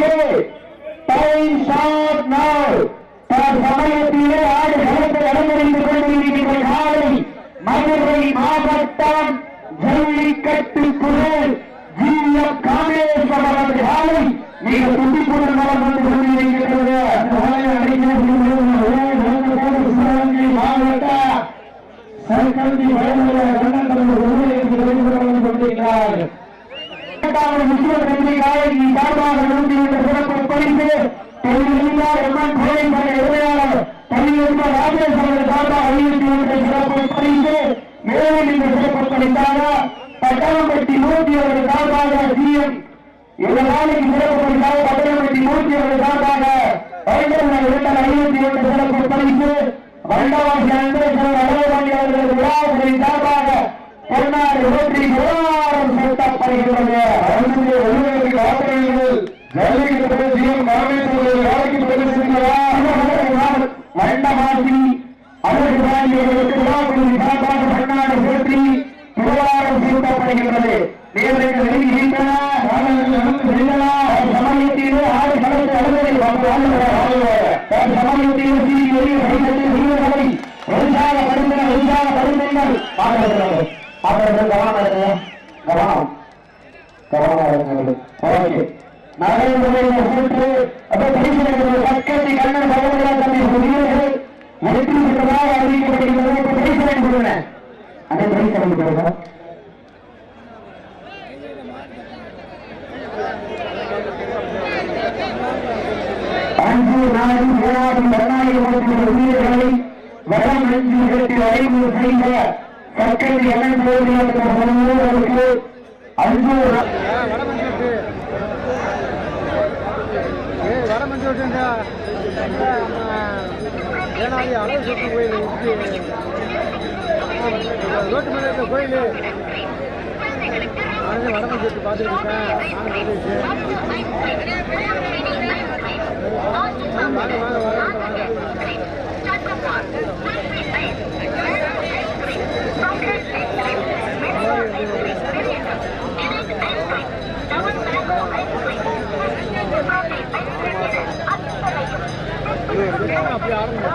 நான்கு time shot நாவ் சமயத்திலே ஆடு களத்தை அலங்கரித்துக் கொண்டிருக்கின்ற காலை மதுரை மாவட்டம் ஜல்லிக்கட்டு குரல் ஜி எம் காமேஸ்வரர் அவர்கள் காலை மிக துடிப்புடன் வளம் வந்து கொண்டிருக்கிறது. அந்த காலை அடிக்கிறது சிவகங்கை மாவட்டம் சர்க்கல்வி வழங்குகிற தமிழக ராஜேஷ் அவர்கள் சார்பாக அறிவித்துள்ள சிறப்பு பரிசு மேலும் இந்த சிறப்பு பரிசாக பட்டணம்பட்டி மூர்த்தி அவர்கள் சார்பாக சிஎம் இந்த நாளைக்கு சிறப்பு பரிசாக பட்டணம்பட்டி மூர்த்தி அவர்கள் சார்பாக வைத்தவர்கள் இரண்டாம் ஐநூத்தி ஒன்று சிறப்பு பரிசு வண்டவாசி அன்பேஸ்வரர் அழகபாண்டி அவர்கள் விழாவுகளின் சார்பாக பொன்னாடு ரோட்டரி விவகாரம் செலுத்தப்படுகிறது ஜல்லிக்கட்டு பேசியும் மாமேஸ்வரர் வேலைக்கு அவர்களுக்கு விழாவுகளின் சார்பாக பொன்னாடு ரோட்டரி விவகாரம் செலுத்தப்படுகிறது சமயத்திலே ஆறு கடற்கரை அலுவலர்கள் சமயத்திலே சீரியல் வீரர்களை உற்சாகப்படுத்தின உற்சாகப்படுத்துங்கள் அவர்கள் அவர்கள் கவனம் எடுங்க கவனம் கவனமாக இருங்கள் ஓகே நடைமுறையில் சுற்று அப்ப பக்கத்தை கண்ணன் அதே பரிசீலனை கொடுங்க அஞ்சு நாடு ஏழாவது இரண்டாயிரம் வீரர்களை வரம் அஞ்சு இடத்தில் அறிமுகம் செய்த சர்க்கரை எண்ணெய் போதியவர்களுக்கு அஞ்சு வடமஞ்சோட்டுண்டா அளவு சொத்து கோயில் ரோட்டு மேலே இருக்க கோயில் மறந்து வடம்பு சேர்த்து பார்த்துருக்கேன் வாங்க வாங்க வாங்க அப்படியே ஆரம்பிச்சு